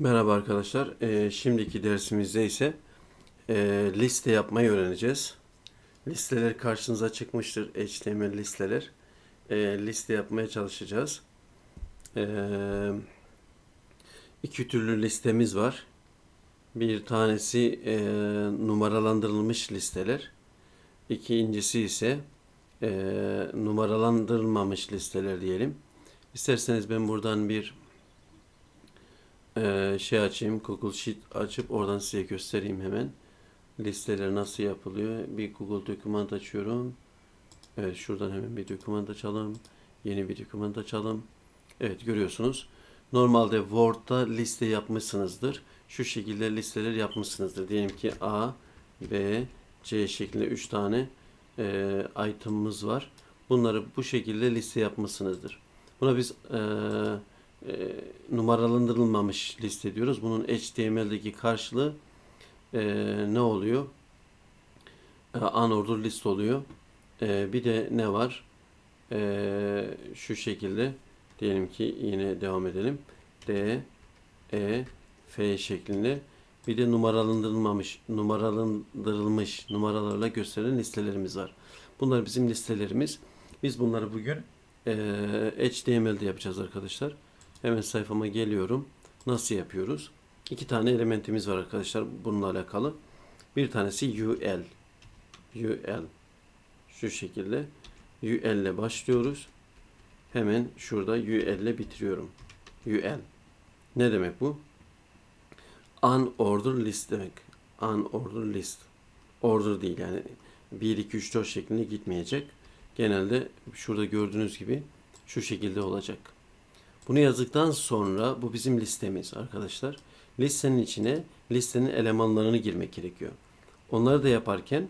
Merhaba arkadaşlar. Ee, şimdiki dersimizde ise e, liste yapmayı öğreneceğiz. Listeler karşınıza çıkmıştır. HTML listeler. E, liste yapmaya çalışacağız. E, iki türlü listemiz var. Bir tanesi e, numaralandırılmış listeler. İkincisi ise e, numaralandırılmamış listeler diyelim. İsterseniz ben buradan bir ee, şey açayım, Google Sheet açıp oradan size göstereyim hemen. Listeler nasıl yapılıyor? Bir Google doküman açıyorum. Evet, şuradan hemen bir doküman açalım. Yeni bir doküman açalım. Evet, görüyorsunuz. Normalde Word'da liste yapmışsınızdır. Şu şekilde listeler yapmışsınızdır. Diyelim ki A, B, C şeklinde 3 tane e, item'ımız var. Bunları bu şekilde liste yapmışsınızdır. Buna biz e, e, numaralandırılmamış liste diyoruz. Bunun HTML'deki karşılığı e, ne oluyor? E, unordered list oluyor. E, bir de ne var? E, şu şekilde diyelim ki yine devam edelim. D, E, F şeklinde bir de numaralandırılmamış, numaralandırılmış numaralarla gösterilen listelerimiz var. Bunlar bizim listelerimiz. Biz bunları bugün e, HTML'de yapacağız arkadaşlar. Hemen sayfama geliyorum. Nasıl yapıyoruz? İki tane elementimiz var arkadaşlar bununla alakalı. Bir tanesi UL. UL. Şu şekilde. UL ile başlıyoruz. Hemen şurada UL ile bitiriyorum. UL. Ne demek bu? Unordered list demek. Unordered list. Order değil yani 1, 2, 3, 4 şeklinde gitmeyecek. Genelde şurada gördüğünüz gibi şu şekilde olacak. Bunu yazdıktan sonra bu bizim listemiz arkadaşlar. Listenin içine listenin elemanlarını girmek gerekiyor. Onları da yaparken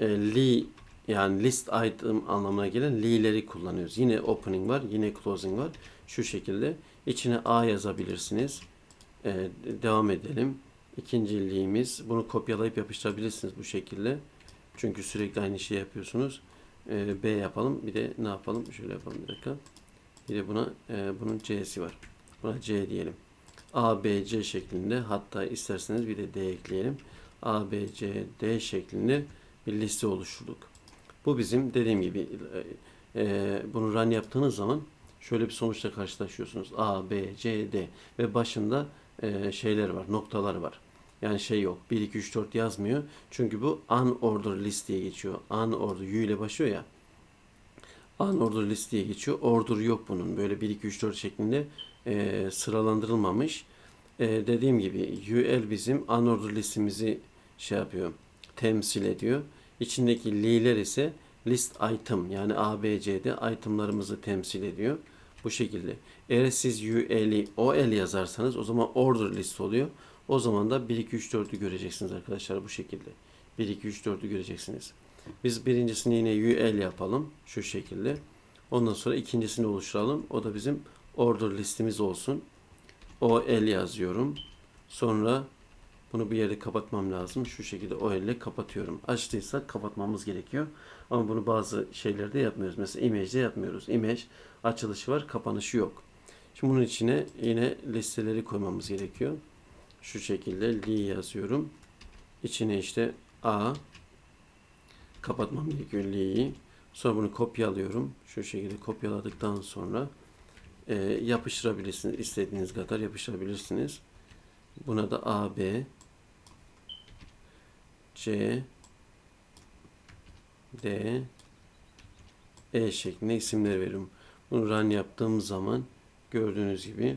e, li yani list item anlamına gelen li'leri kullanıyoruz. Yine opening var, yine closing var. Şu şekilde içine a yazabilirsiniz. E, devam edelim. İkinci li'miz. Bunu kopyalayıp yapıştırabilirsiniz bu şekilde. Çünkü sürekli aynı şey yapıyorsunuz. E, B yapalım. Bir de ne yapalım? Şöyle yapalım bir dakika. Bir de buna e, bunun C'si var. Buna C diyelim. A, B, C şeklinde hatta isterseniz bir de D ekleyelim. A, B, C, D şeklinde bir liste oluşturduk. Bu bizim dediğim gibi e, e, bunu run yaptığınız zaman şöyle bir sonuçla karşılaşıyorsunuz. A, B, C, D ve başında e, şeyler var, noktalar var. Yani şey yok. 1, 2, 3, 4 yazmıyor. Çünkü bu unordered list diye geçiyor. Unordered, U ile başlıyor ya. Unordered list diye geçiyor. Order yok bunun. Böyle 1, 2, 3, 4 şeklinde e, sıralandırılmamış. E, dediğim gibi UL bizim unordered listimizi şey yapıyor. Temsil ediyor. İçindeki li'ler ise list item yani A, B, C'de itemlarımızı temsil ediyor. Bu şekilde. Eğer siz UL'i OL yazarsanız o zaman order list oluyor. O zaman da 1, 2, 3, 4'ü göreceksiniz arkadaşlar bu şekilde. 1, 2, 3, 4'ü göreceksiniz. Biz birincisini yine UL yapalım. Şu şekilde. Ondan sonra ikincisini oluşturalım. O da bizim order listemiz olsun. OL yazıyorum. Sonra bunu bir yerde kapatmam lazım. Şu şekilde OL ile kapatıyorum. Açtıysa kapatmamız gerekiyor. Ama bunu bazı şeylerde yapmıyoruz. Mesela image'de yapmıyoruz. Image açılışı var, kapanışı yok. Şimdi bunun içine yine listeleri koymamız gerekiyor. Şu şekilde li yazıyorum. İçine işte A, kapatmam gerekiyor L'yi. Sonra bunu kopyalıyorum. Şu şekilde kopyaladıktan sonra e, yapıştırabilirsiniz. İstediğiniz kadar yapıştırabilirsiniz. Buna da A, B, C, D, E şeklinde isimler veriyorum. Bunu run yaptığım zaman gördüğünüz gibi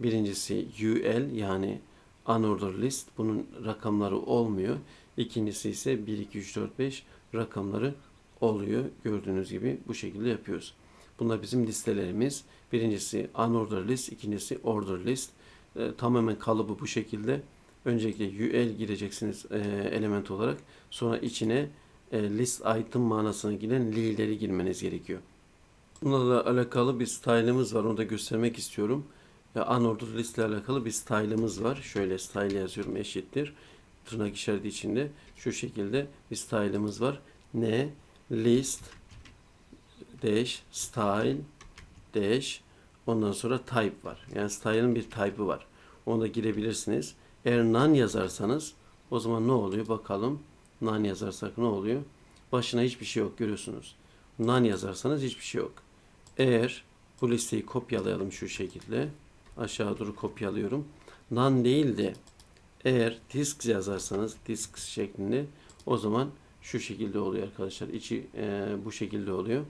birincisi UL yani unordered list. Bunun rakamları olmuyor. İkincisi ise 1, 2, 3, 4, 5 rakamları oluyor. Gördüğünüz gibi bu şekilde yapıyoruz. Bunlar bizim listelerimiz. Birincisi unordered list, ikincisi order list. E, tamamen kalıbı bu şekilde. Öncelikle UL gireceksiniz e, element olarak. Sonra içine e, list item manasına gelen li'leri girmeniz gerekiyor. Bunlarla alakalı bir style'ımız var. Onu da göstermek istiyorum. E, unordered list ile alakalı bir style'ımız var. Şöyle style yazıyorum eşittir. Tırnak işareti içinde. Şu şekilde bir style'ımız var. Ne? List dash style dash ondan sonra type var. Yani style'ın bir type'ı var. Onu da girebilirsiniz. Eğer none yazarsanız o zaman ne oluyor bakalım. None yazarsak ne oluyor? Başına hiçbir şey yok görüyorsunuz. None yazarsanız hiçbir şey yok. Eğer bu listeyi kopyalayalım şu şekilde. Aşağı doğru kopyalıyorum. None değil de eğer disk yazarsanız disk şeklinde o zaman şu şekilde oluyor arkadaşlar. İçi e, bu şekilde oluyor.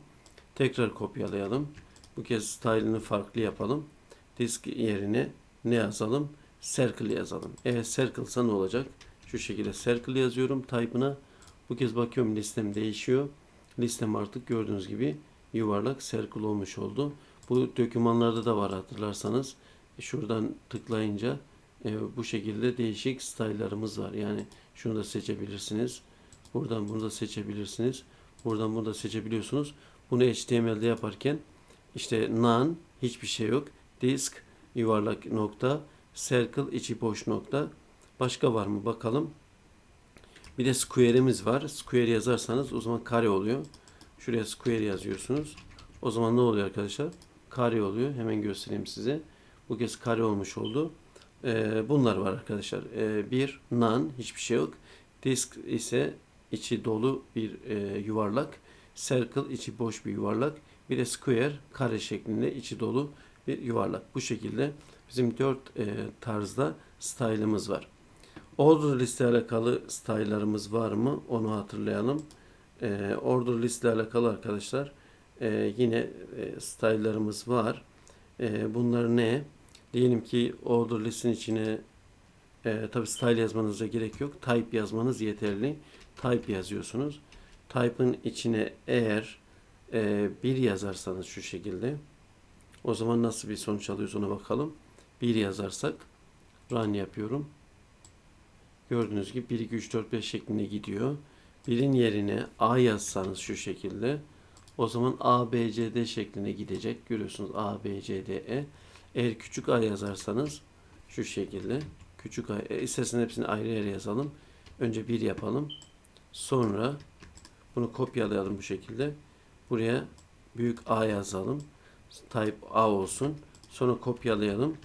Tekrar kopyalayalım. Bu kez style'ını farklı yapalım. Disk yerine ne yazalım? Circle yazalım. Eğer circle'sa ne olacak? Şu şekilde circle yazıyorum type'ına. Bu kez bakıyorum listem değişiyor. Listem artık gördüğünüz gibi yuvarlak circle olmuş oldu. Bu dokümanlarda da var hatırlarsanız. Şuradan tıklayınca e, bu şekilde değişik style'larımız var. Yani şunu da seçebilirsiniz. Buradan bunu da seçebilirsiniz. Buradan bunu da seçebiliyorsunuz. Bunu HTML'de yaparken işte none hiçbir şey yok. Disk yuvarlak nokta. Circle içi boş nokta. Başka var mı bakalım. Bir de square'imiz var. Square yazarsanız o zaman kare oluyor. Şuraya square yazıyorsunuz. O zaman ne oluyor arkadaşlar? Kare oluyor. Hemen göstereyim size. Bu kez kare olmuş oldu. Ee, bunlar var arkadaşlar. Ee, bir none hiçbir şey yok. Disk ise içi dolu bir e, yuvarlak. Circle içi boş bir yuvarlak. Bir de square kare şeklinde içi dolu bir yuvarlak. Bu şekilde bizim dört e, tarzda style'ımız var. Order liste alakalı style'larımız var mı? Onu hatırlayalım. E, order liste alakalı arkadaşlar e, yine e, style'larımız var. E, bunlar ne? Diyelim ki order listenin içine e, tabi style yazmanıza gerek yok. Type yazmanız yeterli. Type yazıyorsunuz. Type'ın içine eğer e, bir yazarsanız şu şekilde o zaman nasıl bir sonuç alıyoruz ona bakalım. Bir yazarsak run yapıyorum. Gördüğünüz gibi 1, 2, 3, 4, 5 şeklinde gidiyor. Birin yerine A yazsanız şu şekilde o zaman A, B, C, D şeklinde gidecek. Görüyorsunuz A, B, C, D, E. Eğer küçük A yazarsanız şu şekilde küçük A, e, istersen hepsini ayrı ayrı yazalım. Önce bir yapalım. Sonra bunu kopyalayalım bu şekilde. Buraya büyük A yazalım. Type A olsun. Sonra kopyalayalım.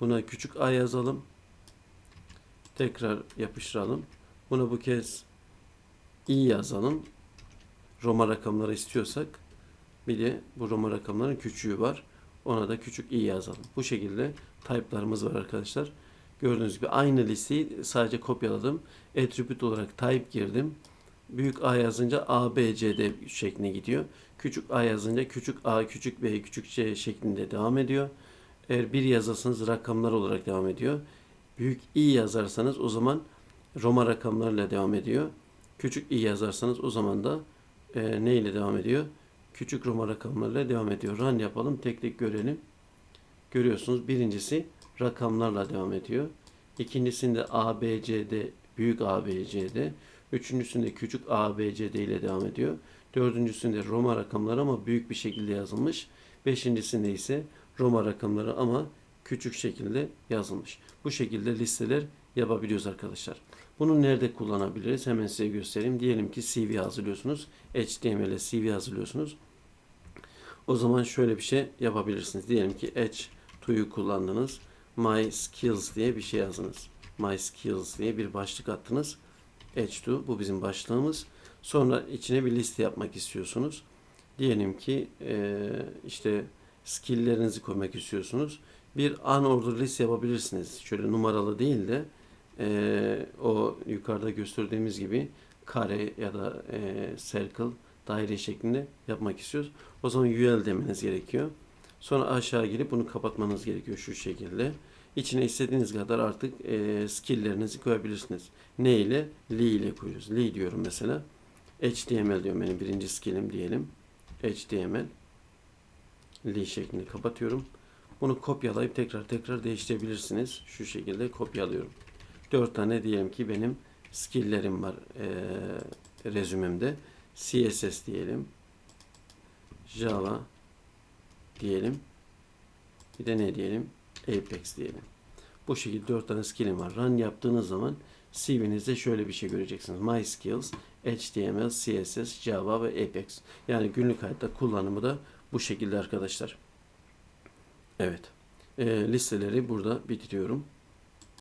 Buna küçük A yazalım. Tekrar yapıştıralım. Buna bu kez i yazalım. Roma rakamları istiyorsak bir de bu Roma rakamların küçüğü var. Ona da küçük i yazalım. Bu şekilde type'larımız var arkadaşlar. Gördüğünüz gibi aynı listeyi sadece kopyaladım. Attribute olarak type girdim. Büyük A yazınca A, B, C, D şeklinde gidiyor. Küçük A yazınca küçük A, küçük B, küçük C şeklinde devam ediyor. Eğer bir yazarsanız rakamlar olarak devam ediyor. Büyük I yazarsanız o zaman Roma rakamlarıyla devam ediyor. Küçük i yazarsanız o zaman da e, ne ile devam ediyor? Küçük Roma rakamlarıyla devam ediyor. Run yapalım tek tek görelim. Görüyorsunuz birincisi rakamlarla devam ediyor. İkincisinde A, B, C, D, büyük A, B, C, D. Üçüncüsünde küçük A, B, C, D ile devam ediyor. Dördüncüsünde Roma rakamları ama büyük bir şekilde yazılmış. Beşincisinde ise Roma rakamları ama küçük şekilde yazılmış. Bu şekilde listeler yapabiliyoruz arkadaşlar. Bunu nerede kullanabiliriz? Hemen size göstereyim. Diyelim ki CV hazırlıyorsunuz. HTML'e CV hazırlıyorsunuz. O zaman şöyle bir şey yapabilirsiniz. Diyelim ki H2'yu kullandınız. My Skills diye bir şey yazdınız. My Skills diye bir başlık attınız. H2 bu bizim başlığımız. Sonra içine bir liste yapmak istiyorsunuz. Diyelim ki e, işte skill'lerinizi koymak istiyorsunuz. Bir unordered list yapabilirsiniz. Şöyle numaralı değil de e, o yukarıda gösterdiğimiz gibi kare ya da e, circle daire şeklinde yapmak istiyoruz. O zaman UL demeniz gerekiyor. Sonra aşağı gelip bunu kapatmanız gerekiyor şu şekilde. İçine istediğiniz kadar artık e, skill'lerinizi koyabilirsiniz. Ne ile? Li ile koyuyoruz. Li diyorum mesela. HTML diyorum benim birinci skill'im diyelim. HTML Li şeklinde kapatıyorum. Bunu kopyalayıp tekrar tekrar değiştirebilirsiniz. Şu şekilde kopyalıyorum. 4 tane diyelim ki benim skill'lerim var e, rezümemde. CSS diyelim. Java diyelim. Bir de ne diyelim? Apex diyelim. Bu şekilde 4 tane skill'im var. Run yaptığınız zaman CV'nizde şöyle bir şey göreceksiniz. My skills, HTML, CSS, Java ve Apex. Yani günlük hayatta kullanımı da bu şekilde arkadaşlar. Evet. E, listeleri burada bitiriyorum.